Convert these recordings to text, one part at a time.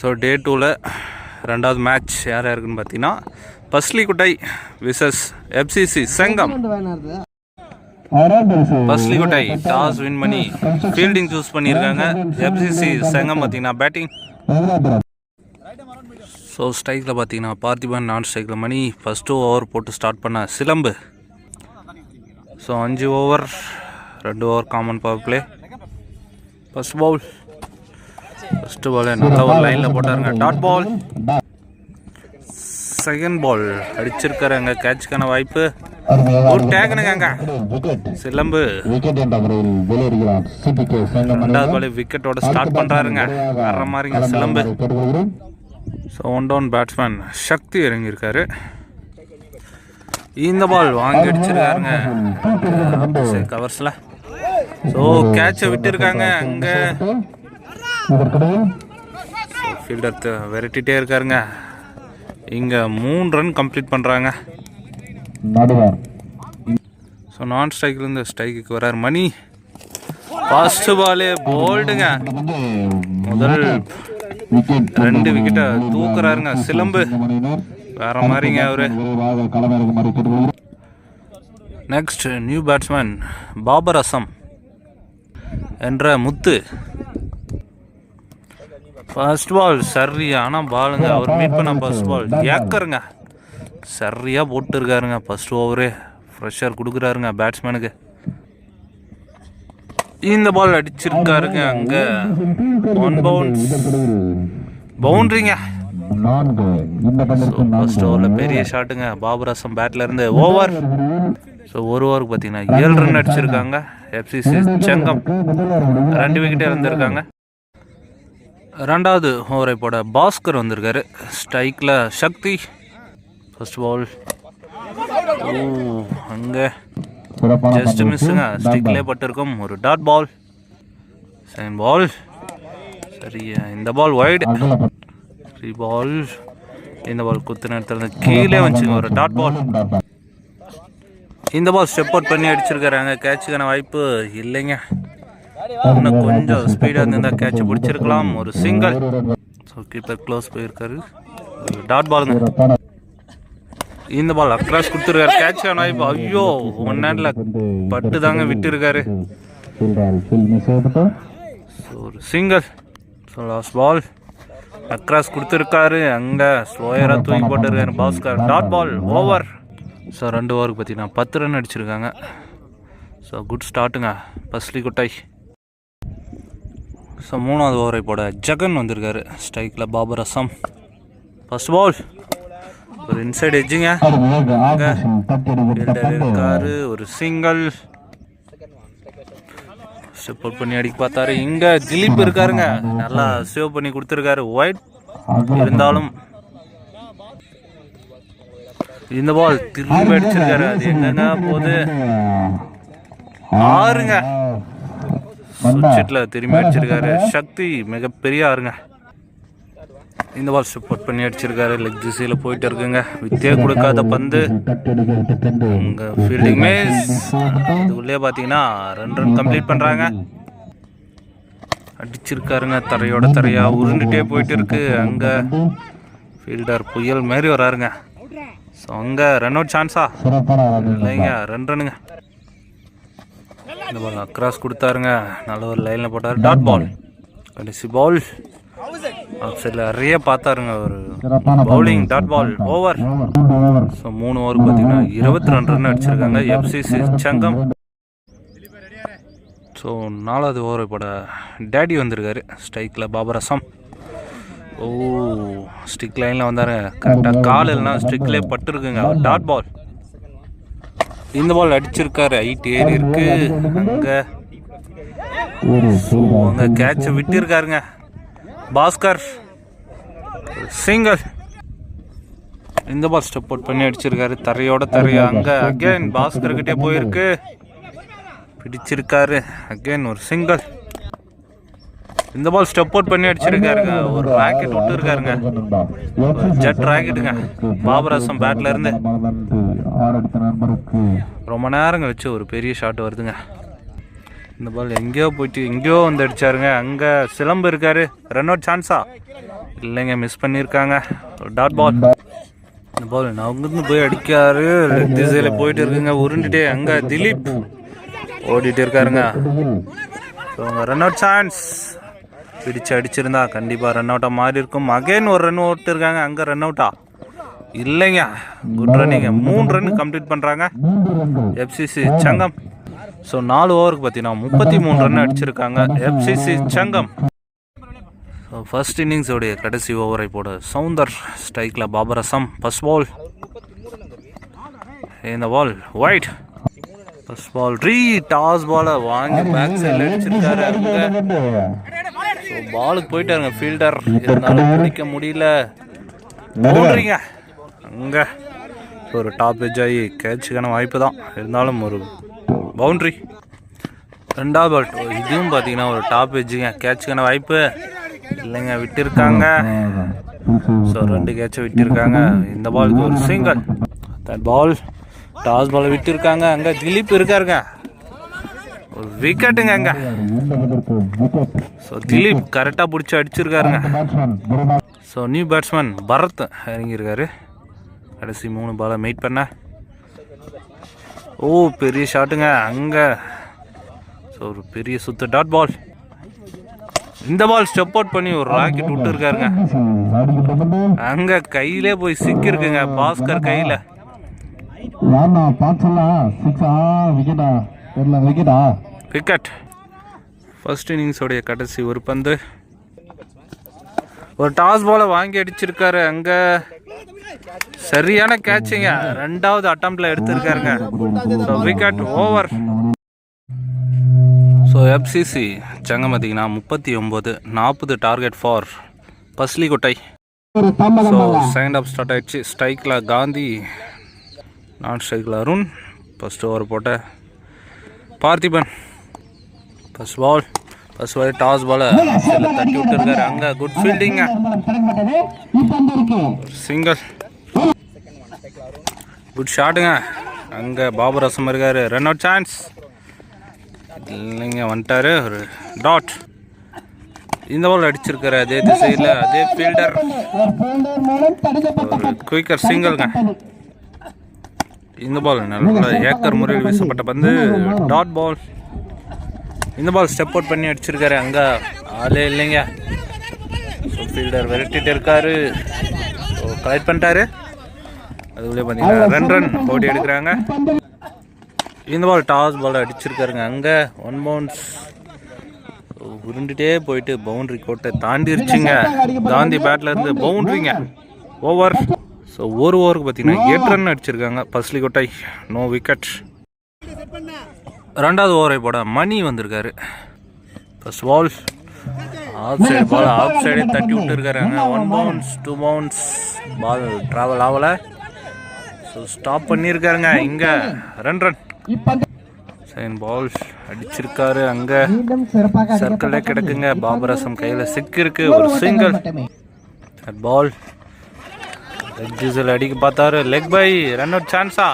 So day டூவில் ரெண்டாவது match யார் யாருக்குன்னு பார்த்தீங்கன்னா Pasalikuttai versus FCC Chengam Pasalikuttai toss win பண்ணி ஃபீல்டிங் சூஸ் பண்ணியிருக்காங்க. எஃப்சிசி செங்கம் பார்த்தீங்கன்னா பேட்டிங் ஸோ ஸ்ட்ரைக்கில் பார்த்தீங்கன்னா பார்த்திபன் நான் ஸ்ட்ரைக்கில் மணி. ஃபஸ்ட்டு ஓவர் போட்டு ஸ்டார்ட் பண்ண சிலம்பு. ஸோ அஞ்சு ஓவர் ரெண்டு over common power play first bowl first ball நல்ல ஒரு லைனில் போட்டாருங்க. Dot ball second ball அடிச்சிருக்காருங்க. கேட்சுக்கான வாய்ப்பு. ஒரு டேகனுங்க சிலம்பு. ரெண்டாவது பால் விக்கெட்டோட ஸ்டார்ட் பண்ணுறாருங்க வர்ற மாதிரிங்க சிலம்பு. So one down batsman Sakthi இறங்கியிருக்காரு. இந்த பால் வாங்கி அடிச்சிருக்காருங்க. கவர்ஸில் ஸோ கேட்சை விட்டுருக்காங்க. அங்கே ஃபீல்டர் விரட்டிகிட்டே இருக்காருங்க. இங்கே மூணு ரன் கம்ப்ளீட் பண்ணுறாங்க ஸோ நான் ஸ்ட்ரைக்லேருந்து ஸ்ட்ரைக்குக்கு வரார் மணி. ஃபர்ஸ்ட் பாலே போல்டுங்க முதல் ரெண்டு விக்கெட்டை தூக்குறாருங்க. சிலம்பு. வேற மாதிரிங்க அவரு. Next new batsman Babar Azam என்ற முத்து. ஃபர்ஸ்ட் பால் சரியான பாலுங்க அவர் மீட் பண்ண ஃபர்ஸ்ட் பால் ஏக்கருங்க. சரியாக போட்டுருக்காருங்க. ஃபர்ஸ்ட் ஓவரே ஃப்ரெஷ்ஷர் கொடுக்குறாருங்க பேட்ஸ்மேனுக்கு இந்த பால் அடிச்சிருக்காருங்க அங்கே. ஒன் பவுன்ஸ் பவுண்ட்ரிங்க ஃபர்ஸ்ட் ஓவரில் பெரிய ஷாட்டுங்க பாபர் அசம் பேட்ல இருந்து ஓவர் ஸோ ஒரு ஓவருக்கு பார்த்தீங்கன்னா ஏழு ரன் அடிச்சிருக்காங்க. எஃப்சிசி செங்கம். ரெண்டு விக்கெட் இழந்திருக்காங்க. ரெண்டாவது ஓவரை போட பாஸ்கர் வந்திருக்காரு. ஸ்ட்ரைக்கில் சக்தி. ஃபர்ஸ்ட் பால் ஓ அங்கே. ஜஸ்ட் மிஸ்ஸுங்க ஸ்டிக்லேயே பட்டிருக்கும். ஒரு டாட் பால் செகண்ட் பால் சரியா. இந்த பால் ஒய்டு த்ரீ பால் இந்த பால் குத்து நேரத்தில் கீழே வந்துச்சுங்க. ஒரு டாட் பால் இந்த பால் ஸ்டெப் அவுட் பண்ணி அடிச்சிருக்காரு அங்கே கேட்சுக்கான வாய்ப்பு இல்லைங்க. இன்னும் கொஞ்சம் ஸ்பீடாக இருந்திருந்தால் கேட்ச் பிடிச்சிருக்கலாம். ஒரு சிங்கிள் ஸோ கீப்பர் க்ளோஸ் போயிருக்காரு டாட் பாலுங்க இந்த பால் அக்ராஸ் கொடுத்துருக்காரு. கேட்சுக்கான வாய்ப்பு ஐயோ ஒன் ஹேண்டில் பட்டு தாங்க விட்டுருக்காரு. ஒரு single so last ball across கொடுத்துருக்காரு. அங்கே ஸ்லோயராக தூக்கி போட்டுருக்காரு Bhaskar. Dot ball over so ரெண்டு ஓவருக்கு பார்த்தீங்கன்னா பத்து ரன் அடிச்சிருக்காங்க. ஸோ குட் ஸ்டார்ட்டுங்க பஸ்லி குட்டாய் ஸோ மூணாவது ஓவரை போட ஜெகன் வந்திருக்காரு. ஸ்ட்ரைக்கில் பாபர் அசாம். ஃபர்ஸ்ட் பால் ஒரு இன்சைட் எட்ஜுங்க இருக்காரு. ஒரு சிங்கிள் அவுட் பண்ணி அடிக்க பார்த்தாரு. இங்க திலீப் இருக்காருங்க. நல்லா சேவ் பண்ணி கொடுத்துருக்காரு. ஒயிட் இருந்தாலும் இந்த பால் திரும்பி அடிச்சிருக்காரு. அது எங்கங்க போகுது ஆறுங்க. சுவிட்சிட்ல திரும்பி அடிச்சிருக்காரு. சக்தி மிகப்பெரிய ஆறுங்க இந்த பால் சப்போர்ட் பண்ணி அடிச்சிருக்காரு. லெக் திசையில் போயிட்டு இருக்குங்க. வித்தியே கொடுக்காத பந்து. உங்க ஃபீல்டிங் மேஸ் இதுக்குள்ளே பார்த்தீங்கன்னா ரெண்டு ரன் கம்ப்ளீட் பண்ணுறாங்க அடிச்சிருக்காருங்க. தரையோட தரையா உருண்டுட்டே போயிட்டு இருக்கு. அங்கே ஃபீல்டர் புயல் மாரி வராருங்க. ஸோ அங்கே ரன் அவுட் சான்ஸா இல்லைங்க ரெண்டு ரன்னுங்க இந்த பால் அக்ராஸ் கொடுத்தாருங்க. நல்ல ஒரு லைனில் போட்டார். டாட் பால் கடைசி பால் சைடில் நிறைய பார்த்தாருங்க ஒரு bowling dot ball over so மூணு ஓவருக்கு பார்த்தீங்கன்னா இருபத்தி ரெண்டு ரன் அடிச்சிருக்காங்க. எஃப்சிசி சங்கம். ஸோ நாலாவது ஓவரை போட டேடி வந்திருக்காரு. ஸ்ட்ரைக்கில் பாபர் அசாம். ஓ ஸ்டிக் லைனில் வந்தார் கரெக்டாக கால் இல்லைனா ஸ்டிக்லேயே பட்டுருக்குங்க. டாட் பால் இந்த பால் அடிச்சிருக்காரு ஹைட் ஏறி இருக்கு. அங்கே அங்கே கேட்சை விட்டிருக்காருங்க. பாஸ்கர் சிங்கிள். இந்த பால் ஸ்டெப் அவுட் பண்ணி அடிச்சிருக்காரு. தரையோட தரையா. அங்கே அகைன் பாஸ்கர் கிட்டே போயிருக்கு. பிடிச்சிருக்காரு. அகைன் ஒரு சிங்கிள் இந்த பால் ஸ்டெப் அவுட் பண்ணி அடிச்சிருக்காருங்க. ஒரு ராக்கெட் விட்டு இருக்காருங்க ஜெட் ராக்கெட்டுங்க பாபராசம் பேட்ல இருந்து. ரொம்ப நேரம் கழிச்சு ஒரு பெரிய ஷாட் வருதுங்க. இந்த பால் எங்கேயோ போயிட்டு எங்கேயோ வந்து அடிச்சாருங்க. அங்கே சிலம்பு இருக்காரு. ரன் அவுட் சான்ஸா இல்லைங்க மிஸ் பண்ணியிருக்காங்க டாட் பால் இந்த பால் நவுந்து போய் அடிக்காரு. திசையில் போயிட்டு இருக்குங்க. உருண்டுட்டே அங்கே திலீப் ஓடிட்டு இருக்காருங்க. ஸோ ரன் அவுட் சான்ஸ் பிடிச்சு அடிச்சிருந்தா கண்டிப்பாக ரன் அவுட்டாக மாறி இருக்கும். அகைன் ஒரு ரன் ஓட்டு இருக்காங்க. அங்கே ரன் அவுட்டா இல்லைங்க. குட் ரன்னிங்க மூணு ரன் கம்ப்ளீட் பண்ணுறாங்க எஃப்சிசி சங்கம். ஸோ நாலு ஓவருக்கு பார்த்தீங்கன்னா முப்பத்தி மூணு ரன் அடிச்சிருக்காங்க. எஃப்சிசி சங்கம். ஸோ ஃபர்ஸ்ட் இன்னிங்ஸோடைய கடைசி ஓவரை போட சவுந்தர் ஸ்ட்ரைக்கில் பாபர் அசம் ஃபஸ்ட் பால் இந்த ball wide first ball re toss பாலை வாங்கி பேக் சைடில் அடிச்சிருக்காரு ஸோ பாலுக்கு போயிட்டாருங்க ஃபீல்டர் இருந்தாலும் பிடிக்க முடியல. போடுறீங்க அங்கே. ஒரு டாப் எஜ் ஆகி கேட்சுக்கான வாய்ப்பு தான் இருந்தாலும் ஒரு பவுண்ட்ரி ரெண்டாவது பால் இதுவும் பார்த்தீங்கன்னா ஒரு டாப் எஜ்ஜுங்க கேட்சுக்கான வாய்ப்பு. இல்லைங்க விட்டிருக்காங்க. ஸோ ரெண்டு கேட்சை விட்டிருக்காங்க. இந்த பாலுக்கு ஒரு single that ball toss ball விட்டிருக்காங்க. அங்கே திலீப் இருக்காருங்க. விக்கெட்டுங்க அங்கே. ஸோ திலீப் கரெக்டாக பிடிச்சி அடிச்சிருக்காருங்க. ஸோ நியூ பேட்ஸ்மேன் பரத் இறங்கியிருக்காரு. கடைசி மூணு பாலை மீட் பண்ண. ஓ பெரிய ஷாட்டுங்க அங்கே. ஸோ ஒரு பெரிய சுத்து. டாட் பால் இந்த பால் ஸ்டெப் அவுட் பண்ணி ஒரு ராக்கெட் விட்டுருக்காருங்க. அங்கே கையிலே போய் சிக்கிருக்குங்க பாஸ்கர் கையில். யாருண்ணா பார்த்துலாம் சிக்ஸா விக்கெட்டா தெரியல விக்கெட்டா விக்கெட் ஃபர்ஸ்ட் இன்னிங்ஸோடைய கடைசி ஒரு பந்து. ஒரு டாஸ் போல வாங்கி அடிச்சிருக்காரு. அங்கே சரியான கேட்சிங்க ரெண்டாவது அட்டம்ப்ட்ல எடுத்திருக்காருங்க. So wicket over so FCC Sangam முப்பத்தி ஒம்பது நாற்பது டார்கெட் ஃபார் பஸ்லிகொட்டை ஸோ செகண்ட் ஆஃப் ஸ்டார்ட் ஆயிடுச்சு. ஸ்ட்ரைக்கில் காந்தி நான் ஸ்ட்ரைக்கில் அருண். ஃபஸ்ட் ஓவர் போட்ட Parthiban. First ball first ball toss ball தட்டி விட்டுருக்காரு அங்கே குட் ஃபீல்டிங்க சிங்கிள் குட் ஷாட்டுங்க அங்கே பாபு ரசம் இருக்காரு ரன் அவுட் சான்ஸ் இல்லைங்க வந்துட்டாரு ஒரு டாட் இந்த பால் அடிச்சிருக்காரு அதே திசையில் அதே ஃபீல்டர் ஒரு குயிக்கர் சிங்கிள்ங்க இந்த பால் நல்ல ஏக்கர் முறையில் வீசப்பட்ட பந்து டாட் பால் இந்த பால் ஸ்டெப் அவுட் பண்ணி அடிச்சிருக்காரு. அங்கே ஆளே இல்லைங்க. ஸோ ஃபீல்டர் விரட்டிட்டு இருக்காரு. ஸோ கலெக்ட் பண்ணிட்டாரு. அதுக்குள்ளே பார்த்தீங்கன்னா ரன் ரன் போட்டி எடுக்கிறாங்க. இந்த பால் டாஸ் பால் அடிச்சிருக்காருங்க. அங்கே ஒன் பவுன்ஸ் உருண்டுட்டே போயிட்டு பவுண்டரி கோட்டை தாண்டிருச்சுங்க. காந்தி பேட்ல இருந்து பவுண்டரிங்க ஓவர் ஸோ ஒரு ஓவருக்கு பார்த்தீங்கன்னா எட்டு ரன் அடிச்சிருக்காங்க. பஸ்லி கொட்டை நோ விக்கெட் ரெண்டாவது ஓவரை போட மணி வந்திருக்காரு. First ball off side ball off சைடே தட்டி விட்டுருக்காருங்க one bounce two bounce ball travel ஆகலை. ஸோ ஸ்டாப் பண்ணியிருக்காருங்க இங்கே ரன் ரன் செகண்ட் பால் அடிச்சிருக்காரு அங்கே. சர்க்கிளே கிடக்குங்க. பாபரசம் கையில் சிக்கிருக்கு ஒரு சிங்கிள் பால் லெக் டீசல் அடிக்க பார்த்தாரு. லெக் பை ரன் அவுட் சான்ஸா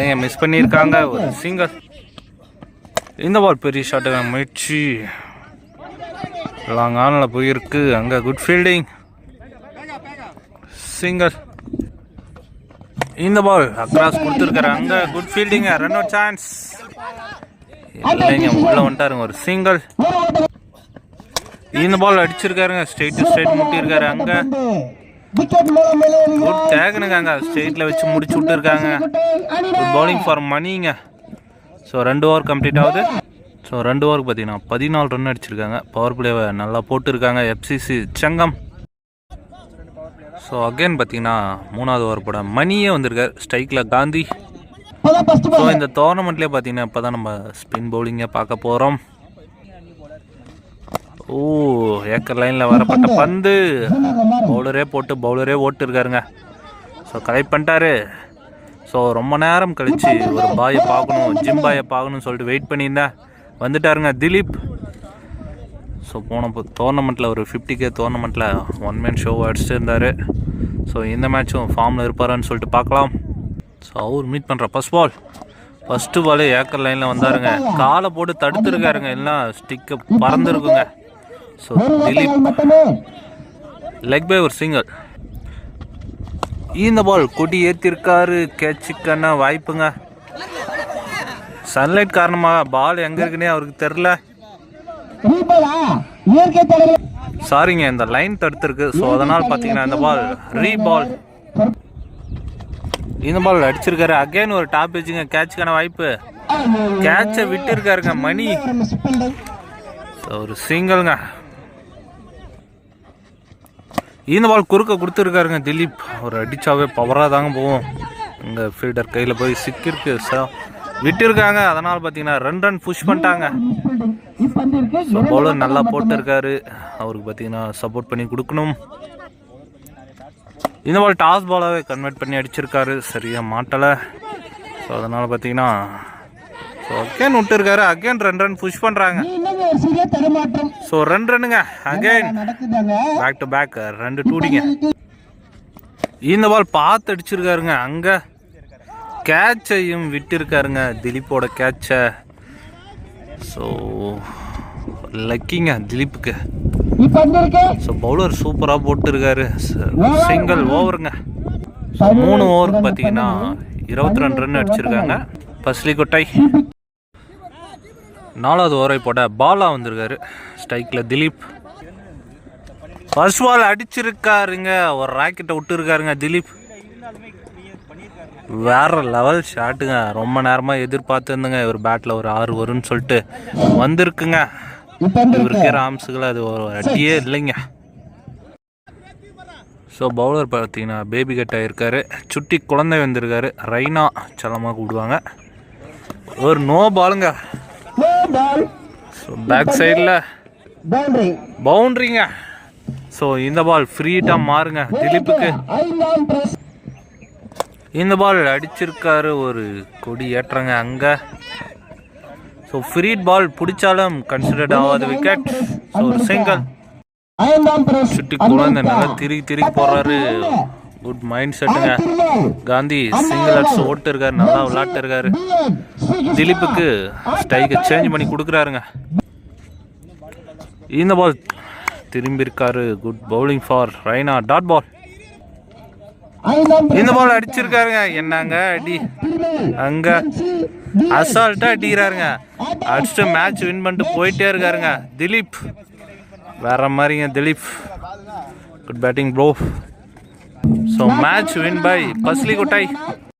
நிறைய மிஸ் பண்ணியிருக்காங்க? ஒரு சிங்கிள் இந்த பால் பெரிய ஷாட்டு முயற்சி. லாங் ஆனில் போயிருக்கு. அங்கே குட் ஃபீல்டிங் சிங்கிள் இந்த பால் அக்ராஸ் கொடுத்துருக்காரு. அங்கே குட் ஃபீல்டிங்க ரன் அவுட் சான்ஸ் இல்லைங்க உள்ள வந்துட்டாருங்க ஒரு சிங்கிள் இந்த பால் அடிச்சிருக்காருங்க. ஸ்ட்ரெயிட் ஸ்ட்ரெயிட் முட்டியிருக்காரு. அங்கே குட் டேக்குனுங்க அங்கே ஸ்ட்ரெயிட்டில் வச்சு முடிச்சு விட்டுருக்காங்க. பவுலிங் ஃபார் மணிங்க ஸோ ரெண்டு ஓவர் கம்ப்ளீட் ஆகுது. ஸோ ரெண்டு ஓவருக்கு பார்த்தீங்கன்னா பதினாலு ரன் அடிச்சிருக்காங்க. பவர் பிளேவை நல்லா போட்டிருக்காங்க எஃப்சிசி சங்கம். ஸோ அகைன் பார்த்தீங்கன்னா மூணாவது ஓவர் போட மணியே வந்திருக்காரு. ஸ்ட்ரைக்கில் காந்தி. ஸோ இந்த டோர்னமெண்ட்லேயே பார்த்தீங்கன்னா இப்போ தான் நம்ம ஸ்பின் பவுலிங்கை பார்க்க போகிறோம் ஓ ஏக்கர் லைனில் வரப்பட்ட பந்து. பவுலரே போட்டு பவுலரே ஓட்டிருக்காருங்க. ஸோ கலெக்ட் பண்ணிட்டாரு. ஸோ ரொம்ப நேரம் கழிச்சு ஒரு பாயை பார்க்கணும் ஜிம் பாயை பார்க்கணும்னு சொல்லிட்டு வெயிட் பண்ணியிருந்தேன் வந்துட்டாருங்க திலீப். ஸோ போன டோர்னமெண்ட்டில் ஒரு ஃபிஃப்டி கே டோர்னமெண்ட்டில் ஒன் மேன் ஷோ அடிச்சுட்டு இருந்தார் ஸோ இந்த மேட்சும் ஃபார்மில் இருப்பாரான்னு சொல்லிட்டு பார்க்கலாம். ஸோ அவர் மீட் பண்ணுற ஃபர்ஸ்ட் பால் ஃபஸ்ட்டு பாலே ஏக்கர் லைனில் வந்தாருங்க. காலை போட்டு தடுத்துருக்காருங்க. எல்லாம் ஸ்டிக்கு பறந்துருக்குங்க. ஸோ திலீப் லெக் பை ஒரு சிங்கிள் இந்த பால் கொடி ஏற்றிருக்காரு கேட்சுக்கான வாய்ப்புங்க. சன்லைட் காரணமாக பால் எங்கே இருக்குன்னே அவருக்கு தெரில சாரிங்க இந்த லைன் தடுத்துருக்கு. ஸோ அதனால் பார்த்தீங்கன்னா இந்த பால் ரீ பால் இந்த பால் அடிச்சிருக்காரு. அகைன் ஒரு டாப் வச்சுங்க கேட்சுக்கான வாய்ப்பு. கேட்சை விட்டு இருக்காருங்க மணி. ஒரு சிங்கிள்ங்க இந்த பால் குறுக்க கொடுத்துருக்காருங்க திலீப். ஒரு அடிச்சாவே பவராக தாங்க போகும். இங்கே ஃபீல்டர் கையில் போய் சிக்கிருக்கு சார் விட்டுருக்காங்க. அதனால் பார்த்தீங்கன்னா ரன் ரன் புஷ் பண்ணிட்டாங்க. ஸோ பவுலர் நல்லா போட்டிருக்காரு. அவருக்கு பார்த்தீங்கன்னா சப்போர்ட் பண்ணி கொடுக்கணும். இந்த பால் டாஸ் பாலாகவே கன்வெர்ட் பண்ணி அடிச்சிருக்காரு. சரியாக மாட்டலை. ஸோ அதனால் பார்த்தீங்கன்னா ஸோ அகேன் விட்டுருக்காரு. அகேன் ரன் ரன் புஷ் பண்ணுறாங்க சிறிய தடுமாற்றம். ஸோ ரன் ரன்னுங்க அகைன் நடக்குதாங்க? பேக் டு பேக் ரெண்டு டூடிங்க இந்த பால் பார்த்து அடிச்சிருக்காருங்க. அங்கே கேட்சையும் விட்டிருக்காருங்க. திலீப்போட கேட்சை ஸோ லக்கிங்க திலீப்புக்கு. ஸோ பவுலர் சூப்பராக போட்டிருக்காரு. சிங்கிள் ஓவருங்க ஸோ மூணு ஓவருக்கு பார்த்தீங்கன்னா இருபத்தி ரெண்டு ரன் அடிச்சிருக்காங்க. பஸ்லி கொட்டை. நாலாவது ஓவரை போட பாலா வந்திருக்காரு. ஸ்ட்ரைக்கில் திலீப். First ball அடிச்சிருக்காருங்க. ஒரு ராக்கெட்டை விட்டுருக்காருங்க திலீப். வேற லெவல் ஷாட்டுங்க ரொம்ப நேரமாக எதிர்பார்த்துருந்துங்க. இவர் பேட்டில் ஒரு ஆறு வரும்னு சொல்லிட்டு வந்திருக்குங்க. இவருக்கே ராம்ஸுகள் அது ஒரு அடியே இல்லைங்க. ஸோ பவுலர் பார்த்தீங்கன்னா பேபி கட் ஆகிருக்காரு சுட்டி குழந்தை வந்திருக்காரு. ரைனா செல்லமாக கூப்பிடுவாங்க. ஒரு நோ பாலுங்க பேக் சைடில் பவுண்டரி பவுண்ட்ரிங்க ஸோ இந்த பால் ஃப்ரீட்டாக மாறுங்க. திலீப்புக்கு. இந்த பால் அடிச்சிருக்காரு ஒரு கொடி ஏற்றுறாங்க அங்கே. ஸோ ஃப்ரீட் பால் பிடிச்சாலும் கன்சிடர்ட் ஆகாத விக்கெட் ஸோ ஒரு சிங்கிள் சுட்டி குழந்தை நல்லா திருகி திருகி போடுறாரு குட் மைண்ட் செட்டுங்க காந்தி சிங்கிள் அடிச்சு ஓட்டு இருக்காரு நல்லா விளாட்டு இருக்காரு திலீப்புக்கு ஸ்டைக்கை சேஞ்ச் பண்ணி கொடுக்குறாருங்க. இந்த பால் திரும்பி இருக்காரு good bowling for Raina dot ball இந்த பால் அடிச்சிருக்காருங்க. என்னங்க அடி? அங்க அசால்ட்டா அடிக்கிறாருங்க. அடிச்சுட்டு மேட்ச் வின் பண்ணிட்டு போயிட்டே இருக்காருங்க. திலீப். வேற மாதிரிங்க Dilip. Good batting bro so much win बाई कसली गोटाई